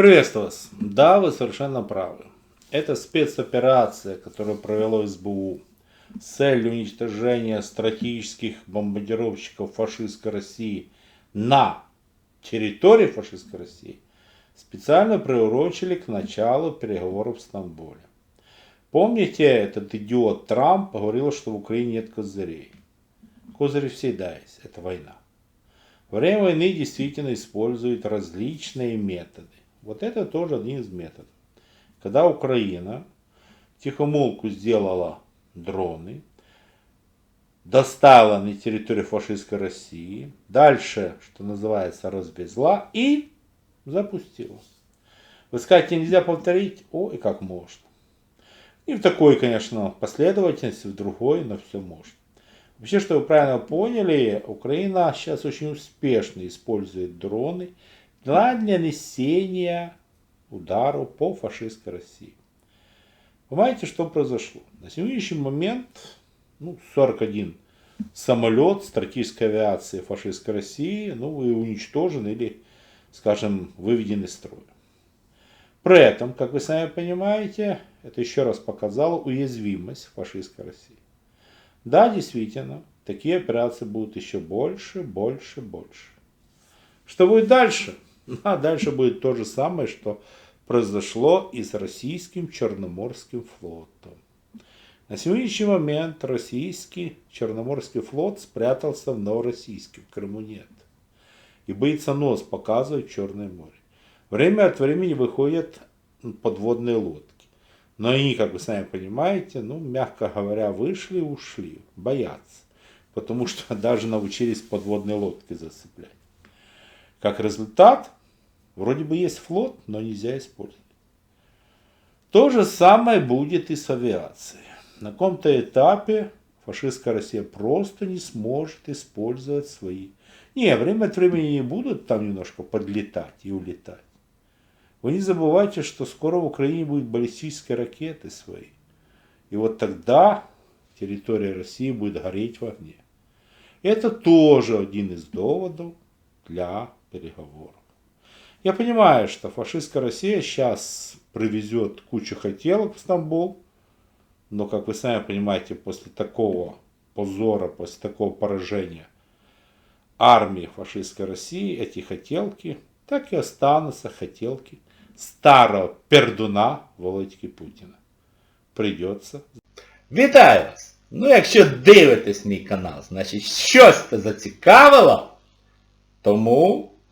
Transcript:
Приветствую вас. Да, вы совершенно правы. Это спецоперация, которую провело СБУ с целью уничтожения стратегических бомбардировщиков фашистской России на территории фашистской России, специально приурочили к началу переговоров в Стамбуле. Помните, этот идиот Трамп говорил, что в Украине нет козырей. Козыри всегда есть, это война. Во время войны действительно используют различные методы. Вот это тоже один из методов. Когда Украина тихомолку сделала дроны, достала на территорию фашистской России, дальше, что называется, развезла и запустила. Вы скажете, нельзя повторить? О, и как можно. И в такой, конечно, последовательности, в другой, но все можно. Вообще, что вы правильно поняли, Украина сейчас очень успешно использует дроны для нанесения ударов по фашистской России. Понимаете, что произошло? На сегодняшний момент ну, 41 самолет стратегической авиации фашистской России ну, уничтожен или, скажем, выведен из строя. При этом, как вы сами понимаете, это еще раз показало уязвимость фашистской России. Да, действительно, такие операции будут еще больше, больше, больше. Что будет дальше? А дальше будет то же самое, что произошло и с российским Черноморским флотом. На сегодняшний момент российский Черноморский флот спрятался в Новороссийске, в Крыму нет. И боится нос показывать Черное море. Время от времени выходят подводные лодки. Но они, как вы сами понимаете, ну, мягко говоря, вышли и ушли. Боятся. Потому что даже научились подводные лодки зацеплять. Как результат, Вроде бы есть флот, но нельзя использовать. То же самое будет и с авиацией. На каком-то этапе фашистская Россия просто не сможет использовать свои. Не, время от времени будут там немножко подлетать и улетать. Вы не забывайте, что скоро в Украине будут баллистические ракеты свои. И вот тогда территория России будет гореть в огне. Это тоже один из доводов для переговоров. Я понимаю, что фашистская Россия сейчас привезет кучу хотелок в Стамбул, но, как вы сами понимаете, после такого позора, после такого поражения армии фашистской России, эти хотелки так и останутся хотелки старого пердуна Володьки Путіна. Придется. Вітаю вас! Ну, якщо дивитесь мій канал, значить щось це зацікавило, тому